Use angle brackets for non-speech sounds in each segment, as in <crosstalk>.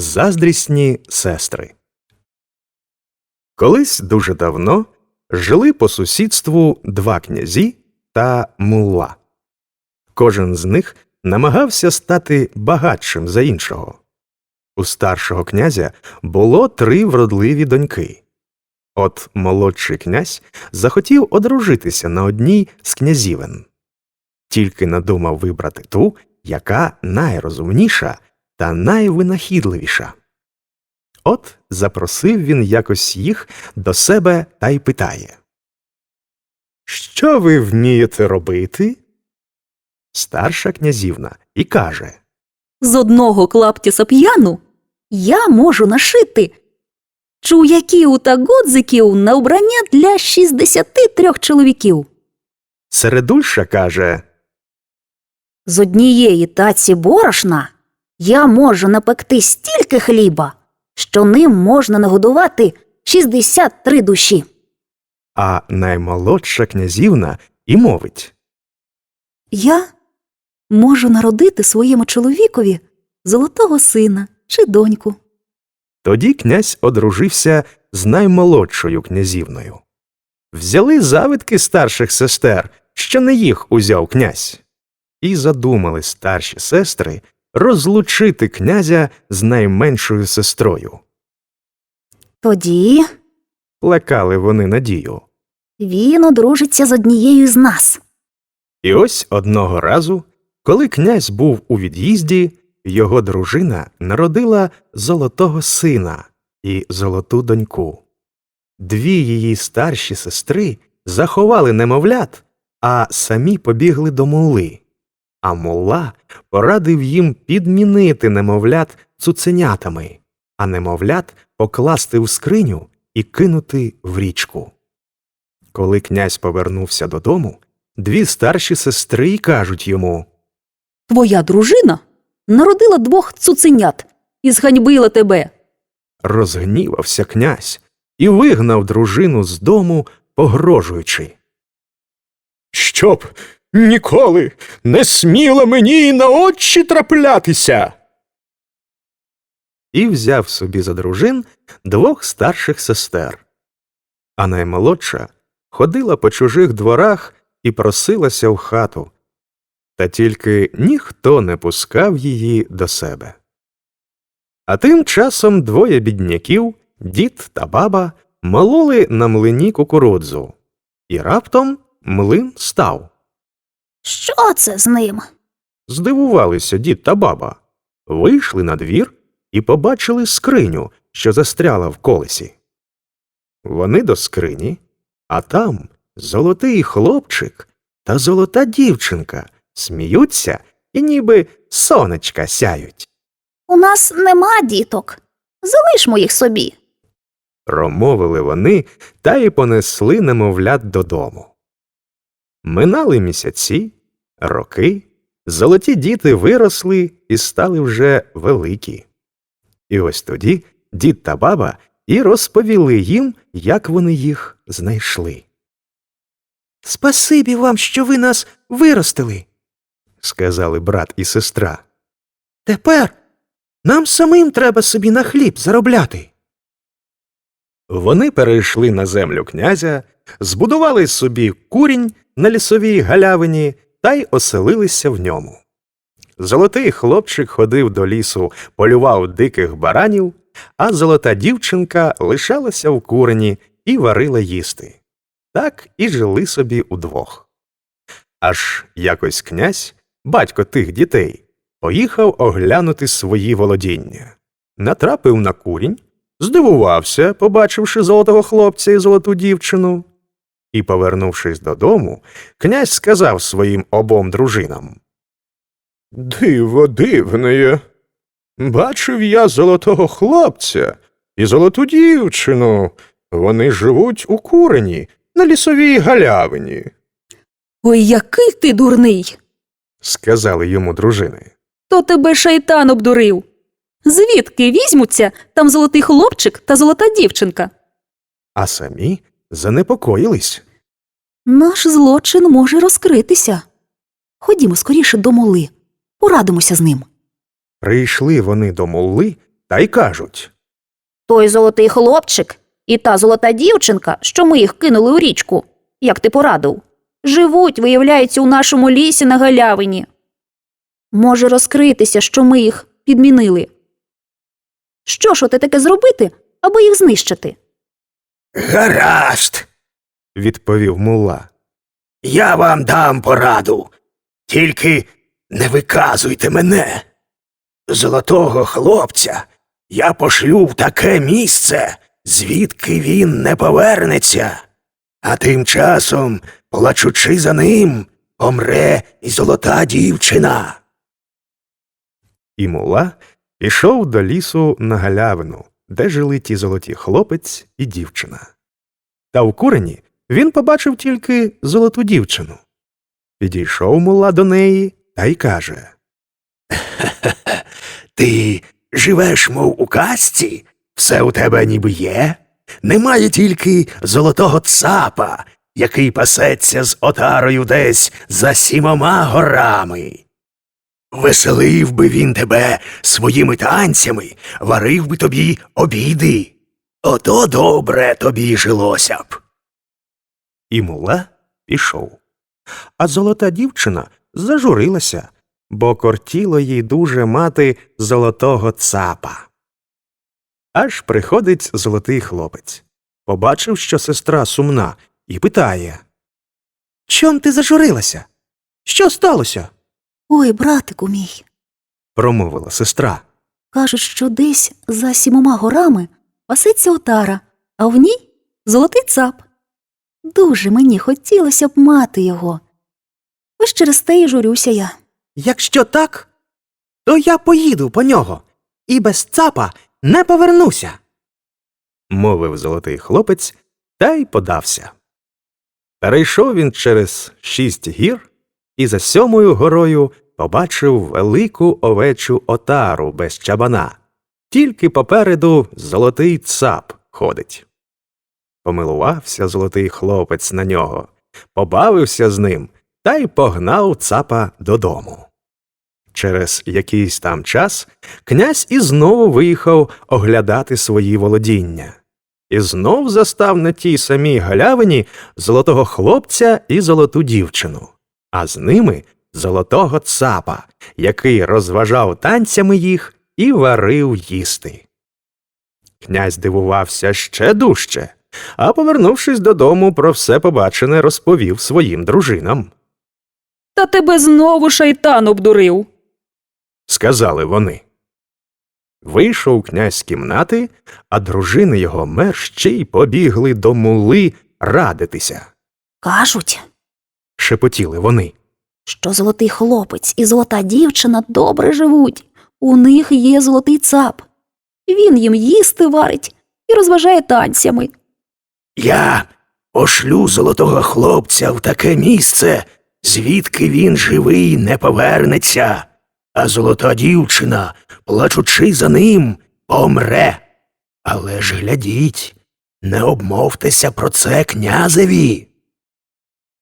Заздрісні сестри. Колись дуже давно жили по сусідству два князі та мулла. Кожен з них намагався стати багатшим за іншого. У старшого князя було три вродливі доньки. От молодший князь захотів одружитися на одній з князівен. Тільки надумав вибрати ту, яка найрозумніша та найвинахідливіша. От запросив він якось їх до себе та й питає Що ви вмієте робити? Старша князівна і каже З одного клапті сап'яну я можу нашити чуяків та годзиків на убрання для 63 чоловіків. Середульша каже З однієї таці борошна я можу напекти стільки хліба, що ним можна нагодувати 63 душі. а наймолодша князівна і мовить Я можу народити своєму чоловікові золотого сина чи доньку. Тоді князь одружився з наймолодшою князівною. Взяли завидки старших сестер, що не їх узяв князь, і задумали старші сестри розлучити князя з найменшою сестрою. Тоді Плекали вони надію. він одружиться з однією з нас. І ось одного разу, коли князь був у від'їзді, його дружина народила золотого сина і золоту доньку. Дві її старші сестри заховали немовлят, а самі побігли до мулли. А мулла порадив їм підмінити немовлят цуценятами, а немовлят покласти в скриню і кинути в річку. Коли князь повернувся додому, дві старші сестри й кажуть йому Твоя дружина народила двох цуценят і зганьбила тебе. розгнівався князь і вигнав дружину з дому, погрожуючи. Щоб ніколи не сміло мені на очі траплятися. І взяв собі за дружин двох старших сестер. А наймолодша ходила по чужих дворах і просилася в хату, та тільки ніхто не пускав її до себе. А тим часом двоє бідняків, дід та баба, мололи на млині кукурудзу, і раптом млин став. Що це з ним? Здивувалися дід та баба, вийшли на двір і побачили скриню, що застряла в колесі. Вони до скрині, а там золотий хлопчик та золота дівчинка сміються і ніби сонечка сяють. У нас нема діток. Залишмо їх собі. Промовили вони та й понесли немовлят додому. Минали місяці, роки, золоті діти виросли і стали вже великі. І ось тоді дід та баба і розповіли їм, як вони їх знайшли. Спасибі вам, що ви нас виростили, сказали брат і сестра. Тепер нам самим треба собі на хліб заробляти. Вони перейшли на землю князя, збудували собі курінь на лісовій галявині та й оселилися в ньому. Золотий хлопчик ходив до лісу, полював диких баранів, а золота дівчинка лишалася в курені і варила їсти. Так і жили собі удвох. Аж якось князь, батько тих дітей, поїхав оглянути свої володіння. Натрапив на курінь, здивувався, побачивши золотого хлопця і золоту дівчину. І, повернувшись додому, князь сказав своїм обом дружинам Диво дивне. Бачив я золотого хлопця і золоту дівчину. Вони живуть у курені на лісовій галявині, Ой, який ти дурний. сказали йому дружини. То тебе шайтан обдурив. Звідки візьмуться там золотий хлопчик та золота дівчинка? А самі занепокоїлись. Наш злочин може розкритися. Ходімо скоріше до моли, порадимося з ним. Прийшли вони до мулли та й кажуть. Той золотий хлопчик і та золота дівчинка, що ми їх кинули у річку, як ти порадив, живуть, виявляється, у нашому лісі на галявині. Може розкритися, що ми їх підмінили. Що ж оте таке зробити, аби їх знищити? Гаразд, відповів мулла. я вам дам пораду. Тільки не виказуйте мене. Золотого хлопця я пошлю в таке місце, звідки він не повернеться. А тим часом, плачучи за ним, помре і золота дівчина. І мула пішов до лісу на галявину, де жили ті золоті хлопець і дівчина. Та в курені він побачив тільки золоту дівчину. Підійшов мула до неї та й каже <laughs> Ти живеш, мов у казці, все у тебе ніби є. Немає тільки золотого цапа, який пасеться з отарою десь за сімома горами. Веселив би він тебе своїми танцями, варив би тобі обіди. Ото добре тобі жилося б. І мула пішов. А золота дівчина зажурилася, бо кортіло їй дуже мати золотого цапа. Аж приходить золотий хлопець. Побачив, що сестра сумна, і питає Чом ти зажурилася? Що сталося? Ой, братику мій, промовила сестра. кажуть, що десь за сімома горами пасеться отара, а в ній золотий цап. Дуже мені хотілося б мати його. Ось через те й журюся я. Якщо так, то я поїду по нього і без цапа не повернуся. мовив золотий хлопець та й подався. Перейшов він через шість гір і за сьомою горою побачив велику овечу отару без чабана. Тільки попереду золотий цап ходить. Помилувався золотий хлопець на нього, побавився з ним та й погнав цапа додому. Через якийсь там час князь і знову виїхав оглядати свої володіння. І знов застав на тій самій галявині золотого хлопця і золоту дівчину, а з ними золотого цапа, який розважав танцями їх і варив їсти. Князь дивувався ще дужче, а повернувшись додому, про все побачене розповів своїм дружинам. Та тебе знову шайтан обдурив. сказали вони. Вийшов князь з кімнати, а дружини його мерщій побігли до мули радитися. Кажуть, Шепотіли вони. що золотий хлопець і золота дівчина добре живуть. У них є золотий цап. Він їм їсти варить і розважає танцями. Я пошлю золотого хлопця в таке місце, звідки він живий не повернеться, а золота дівчина, плачучи за ним, помре. Але ж глядіть, не обмовтеся про це князеві.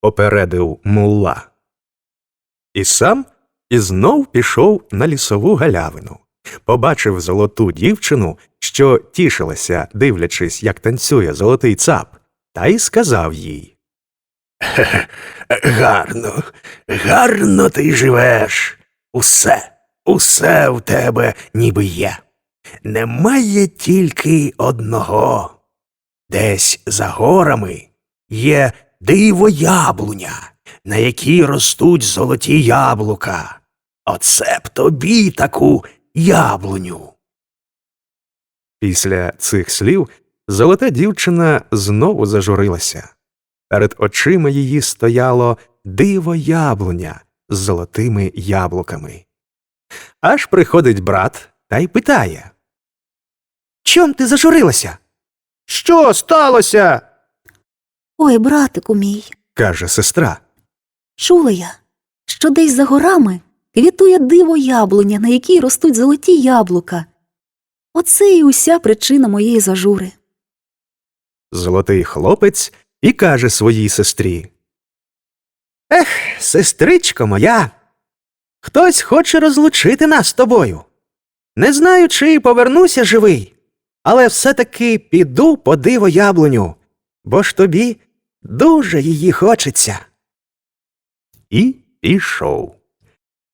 Попередив мулла. І сам знов пішов на лісову галявину. Побачив золоту дівчину, що тішилася, дивлячись, як танцює золотий цап, та й сказав їй. Гарно, гарно ти живеш. Усе, усе в тебе ніби є. Немає тільки одного. Десь за горами є диво яблуня, на якій ростуть золоті яблука. Оце б тобі таку яблуню. Після цих слів золота дівчина знову зажурилася. Перед очима її стояло диво яблуня з золотими яблуками. Аж приходить брат та й питає Чом ти зажурилася? Що сталося? Ой, братику мій, каже сестра. чула я, що десь за горами квітує диво яблуня, на якій ростуть золоті яблука. Оце і уся причина моєї зажури. Золотий хлопець і каже своїй сестрі. Ех, сестричко моя, хтось хоче розлучити нас з тобою. Не знаю, чи повернуся живий, але все-таки піду по диво яблуню, бо ж тобі дуже її хочеться. І пішов.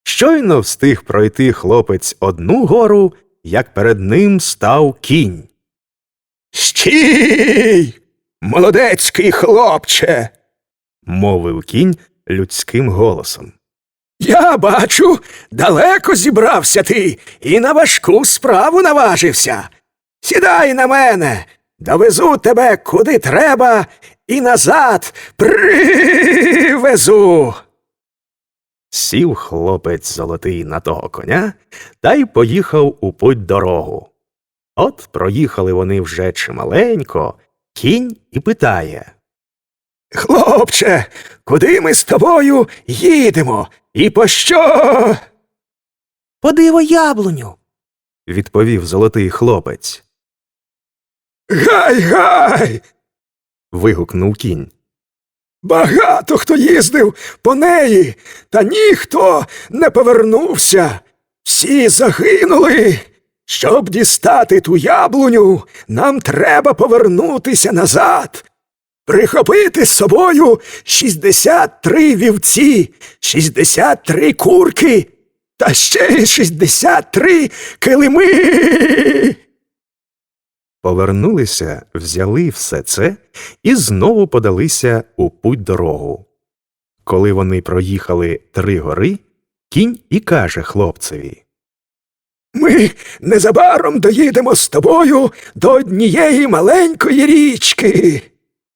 Щойно встиг пройти хлопець одну гору, як перед ним став кінь. Стій! Молодецький хлопче! мовив кінь людським голосом. Я бачу, далеко зібрався ти і на важку справу наважився. Сідай на мене, довезу тебе куди треба і назад привезу. Сів хлопець золотий на того коня та й поїхав у путь дорогу. От проїхали вони вже чималенько, кінь і питає. Хлопче, куди ми з тобою їдемо? І по що? По диво яблуню, відповів золотий хлопець. Гай, гай! Вигукнув кінь. Багато хто їздив по неї, та ніхто не повернувся. Всі загинули. Щоб дістати ту яблуню, нам треба повернутися назад. Прихопити з собою 63 вівці, 63 курки та ще 63 килими. Повернулися, взяли все це і знову подалися у путь дорогу. Коли вони проїхали три гори, кінь і каже хлопцеві. Ми незабаром доїдемо з тобою до однієї маленької річки.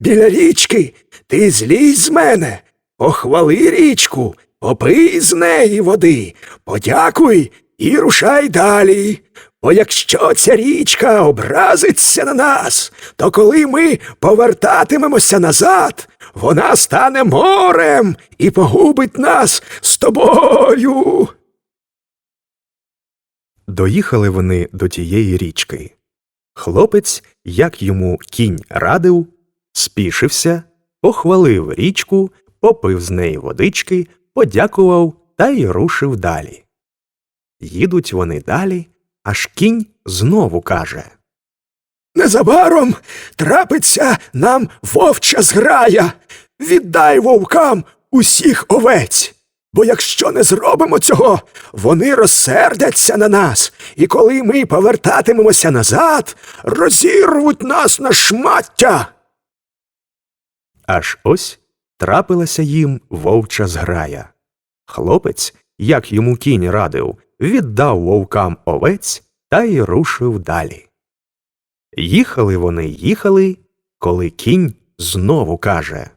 Біля річки ти злізь з мене, похвали річку, попий з неї води, подякуй і рушай далі. Бо якщо ця річка образиться на нас, то коли ми повертатимемося назад, вона стане морем і погубить нас з тобою. Доїхали вони до тієї річки. Хлопець, як йому кінь радив, спішився, похвалив річку, попив з неї водички, подякував та й рушив далі. Їдуть вони далі, аж кінь знову каже. Незабаром трапиться нам вовча зграя. Віддай вовкам усіх овець. Бо якщо не зробимо цього, вони розсердяться на нас, і коли ми повертатимемося назад, розірвуть нас на шмаття. Аж ось трапилася їм вовча зграя. Хлопець, як йому кінь радив, віддав вовкам овець та й рушив далі. Їхали вони, їхали, коли кінь знову каже.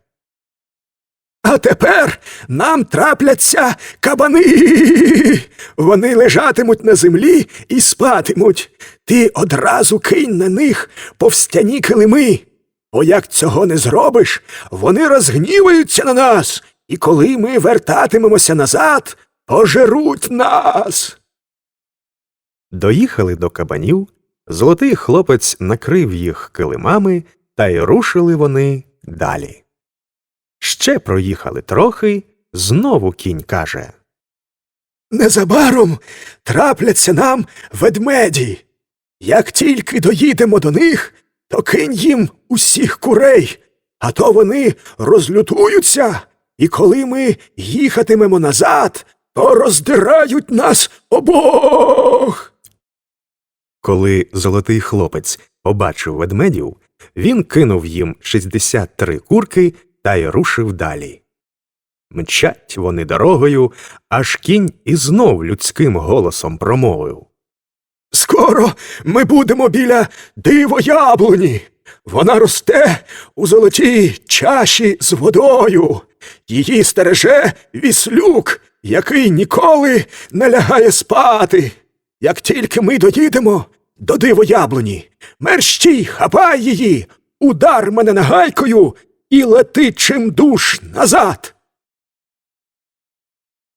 А тепер нам трапляться кабани. Вони лежатимуть на землі і спатимуть. Ти одразу кинь на них повстяні килими. Бо як цього не зробиш, вони розгніваються на нас, і коли ми вертатимемося назад, пожеруть нас. Доїхали до кабанів, золотий хлопець накрив їх килимами, та й рушили вони далі. Ще проїхали трохи, знову кінь каже. Незабаром трапляться нам ведмеді. Як тільки доїдемо до них, то кинь їм усіх курей, а то вони розлютуються, і коли ми їхатимемо назад, то роздирають нас обох. Коли золотий хлопець побачив ведмедів, він кинув їм 63 курки та й рушив далі. Мчать вони дорогою, аж кінь і знов людським голосом промовив. Скоро ми будемо біля диво яблуні. Вона росте у золотій чаші з водою. Її стереже віслюк, який ніколи не лягає спати. Як тільки ми доїдемо до диво яблуні, мерщій хапай її, удар мене нагайкою і лети чим душ назад.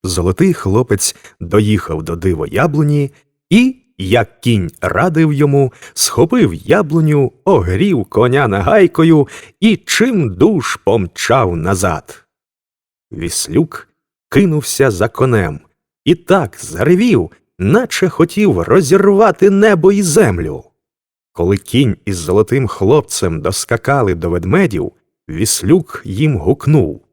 Золотий хлопець доїхав до диво яблуні і, як кінь радив йому, схопив яблуню, огрів коня нагайкою і чим душ помчав назад. Віслюк кинувся за конем і так заревів, наче хотів розірвати небо і землю. Коли кінь із золотим хлопцем доскакали до ведмедів, віслюк їм гукнув.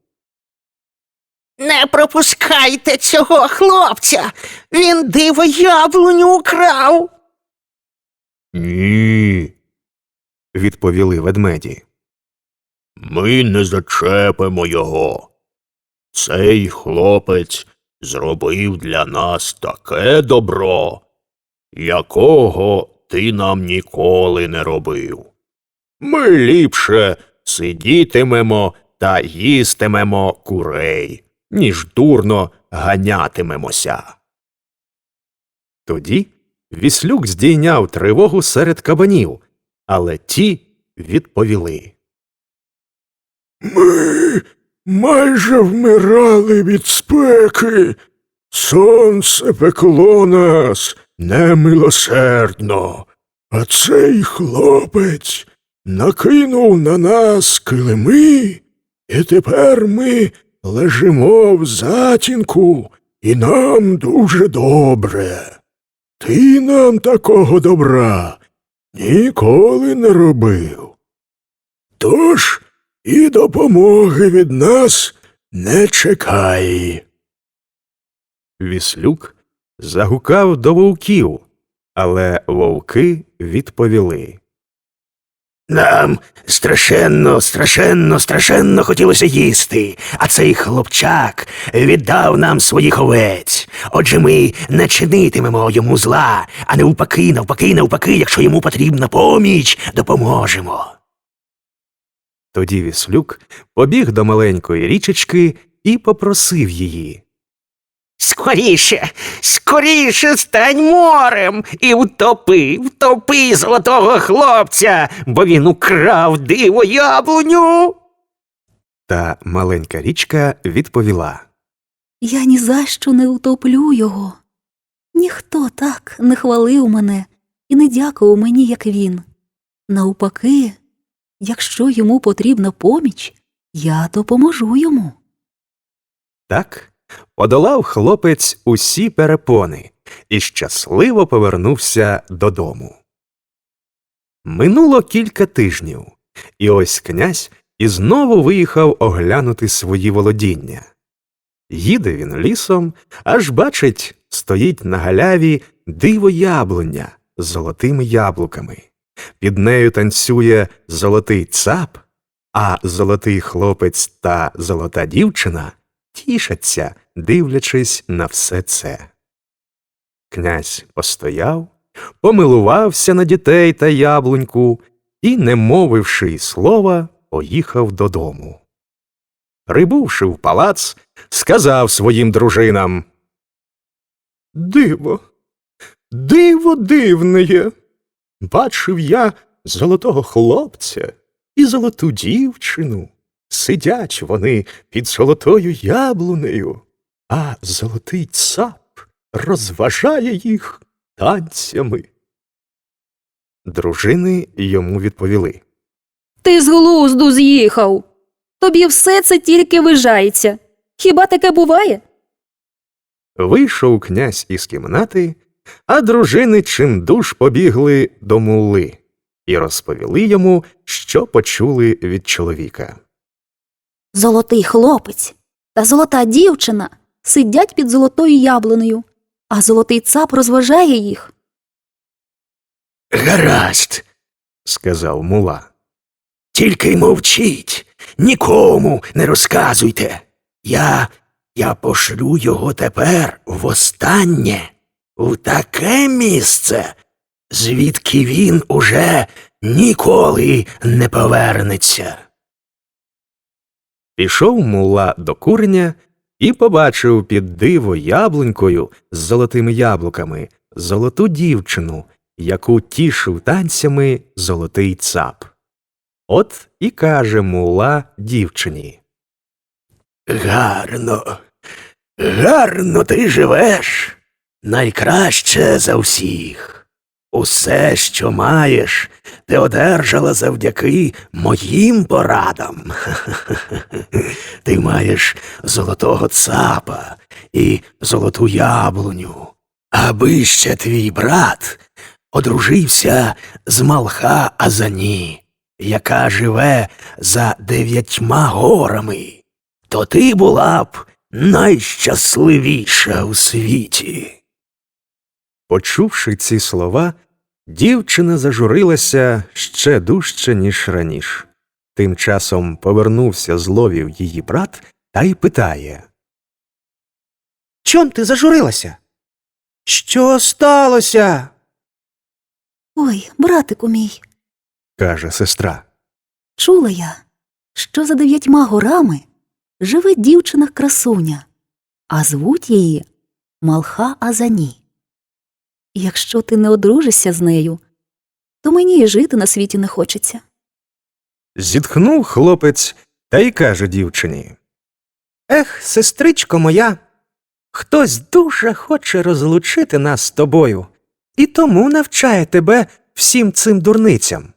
Не пропускайте цього хлопця. Він диво яблуню украв. Ні, Відповіли ведмеді. ми не зачепимо його. Цей хлопець зробив для нас таке добро, якого ти нам ніколи не робив. Ми ліпше сидітимемо та їстимемо курей, ніж дурно ганятимемося. Тоді віслюк здійняв тривогу серед кабанів, але ті відповіли. Ми майже вмирали від спеки. Сонце пекло нас немилосердно, а цей хлопець накинув на нас килими, і тепер ми лежимо в затінку, і нам дуже добре. Ти нам такого добра ніколи не робив. Тож і допомоги від нас не чекай. Віслюк загукав до вовків, але вовки відповіли. Нам страшенно, страшенно, страшенно хотілося їсти, а цей хлопчак віддав нам своїх овець. Отже, ми не чинитимемо йому зла, а навпаки, навпаки, навпаки, якщо йому потрібна поміч, допоможемо. Тоді віслюк побіг до маленької річечки і попросив її. Скоріше, скоріше стань морем і втопи, втопи золотого хлопця, бо він украв диво яблуню. Та маленька річка відповіла. Я ні за що не утоплю його. Ніхто так не хвалив мене і не дякував мені, як він. Навпаки, якщо йому потрібна поміч, я допоможу йому. Так подолав хлопець усі перепони і щасливо повернувся додому. Минуло кілька тижнів, і ось князь і знову виїхав оглянути свої володіння. Їде він лісом, аж бачить, стоїть на галяві диво яблуня з золотими яблуками. Під нею танцює золотий цап, а золотий хлопець та золота дівчина тішаться, дивлячись на все це. Князь постояв, помилувався на дітей та яблуньку і, не мовивши слова, поїхав додому. Прибувши в палац, сказав своїм дружинам Диво, диво дивне. Бачив я золотого хлопця і золоту дівчину. Сидять вони під золотою яблунею, а золотий цап розважає їх танцями. Дружини йому відповіли. Ти з глузду з'їхав. Тобі все це тільки вижається. Хіба таке буває? Вийшов князь із кімнати, а дружини чимдуж побігли до мулли і розповіли йому, що почули від чоловіка. Золотий хлопець та золота дівчина сидять під золотою яблунею, а золотий цап розважає їх. Гаразд, сказав мула. тільки й мовчіть, нікому не розказуйте. Я, я пошлю його тепер востаннє в таке місце, звідки він уже ніколи не повернеться. Пішов мула до куреня і побачив під диво яблунькою з золотими яблуками золоту дівчину, яку тішив танцями золотий цап. От і каже мула дівчині. Гарно, гарно ти живеш, найкраще за всіх. Усе, що маєш, ти одержала завдяки моїм порадам. <laughs> Ти маєш золотого цапа і золоту яблуню, аби ще твій брат одружився з Малха Азані, яка живе за дев'ятьма горами, то ти була б найщасливіша у світі. Почувши ці слова, дівчина зажурилася ще дужче, ніж раніше. Тим часом повернувся з ловів її брат та й питає Чом ти зажурилася? Що сталося? Ой, братику мій, каже сестра. чула я, що за дев'ятьма горами живе дівчина красуня, а звуть її Малха Азані. Якщо ти не одружишся з нею, то мені і жити на світі не хочеться. Зітхнув хлопець та й каже дівчині Ех, сестричко моя, хтось дуже хоче розлучити нас з тобою, і тому навчає тебе всім цим дурницям.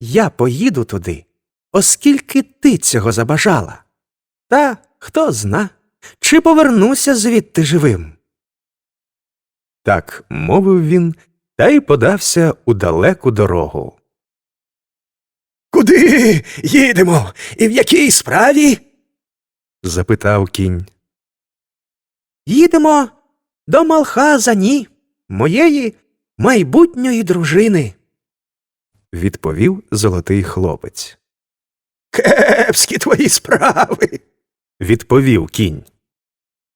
Я поїду туди, оскільки ти цього забажала. Та хто зна, чи повернуся звідти живим. Так мовив він та й подався у далеку дорогу. Куди їдемо і в якій справі? запитав кінь. Їдемо до Малхазані, моєї майбутньої дружини, відповів золотий хлопець. Кепські твої справи. Відповів кінь.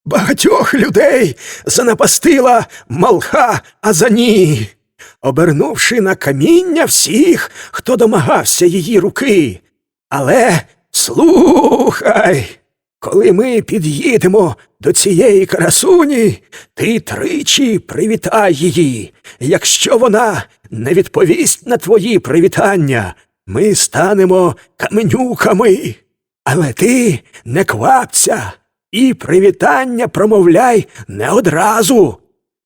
Багатьох людей занапастила Малха Азані, обернувши на каміння всіх, хто домагався її руки. Але слухай, коли ми під'їдемо до цієї красуні, ти тричі привітай її. Якщо вона не відповість на твої привітання, ми станемо каменюками. Але ти не квапся і привітання промовляй не одразу,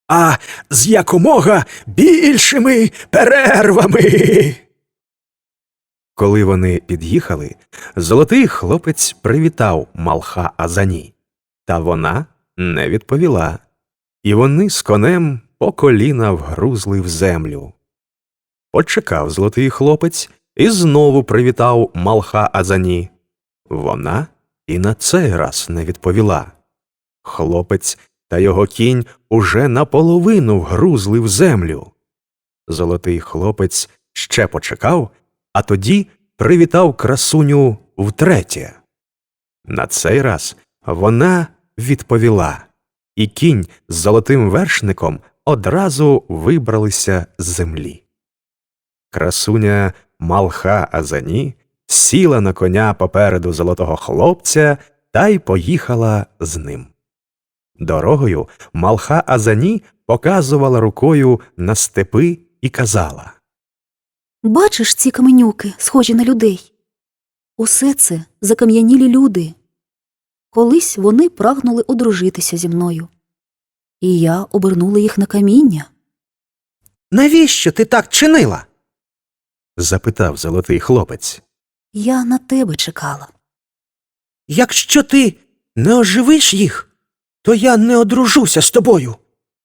а з якомога більшими перервами. Коли вони під'їхали, золотий хлопець привітав Малха Азані, та вона не відповіла, і вони з конем по коліна вгрузли в землю. Почекав золотий хлопець і знову привітав Малха Азані. Вона і на цей раз не відповіла. Хлопець та його кінь уже наполовину вгрузли в землю. Золотий хлопець ще почекав, а тоді привітав красуню втретє. На цей раз вона відповіла, і кінь з золотим вершником одразу вибралися з землі. Красуня Малха Азані сіла на коня попереду золотого хлопця та й поїхала з ним. Дорогою Малха Азані показувала рукою на степи і казала Бачиш ці каменюки, схожі на людей? Усе це закам'янілі люди. Колись вони прагнули одружитися зі мною. І я обернула їх на каміння. Навіщо ти так чинила? запитав золотий хлопець. Я на тебе чекала. Якщо ти не оживиш їх, то я не одружуся з тобою.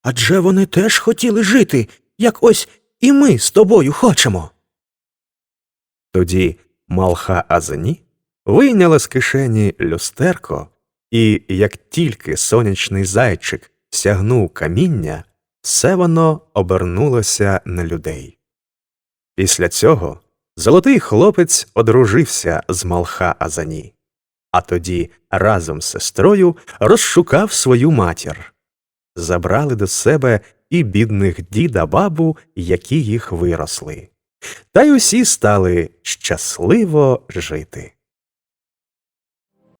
Адже вони теж хотіли жити, як ось і ми з тобою хочемо. Тоді Малха Азані вийняла з кишені люстерко, і як тільки сонячний зайчик сягнув каміння, все воно обернулося на людей. Після цього золотий хлопець одружився з Малха Азані, а тоді разом з сестрою розшукав свою матір. Забрали до себе і бідних діда бабу, які їх виросли. Та й усі стали щасливо жити.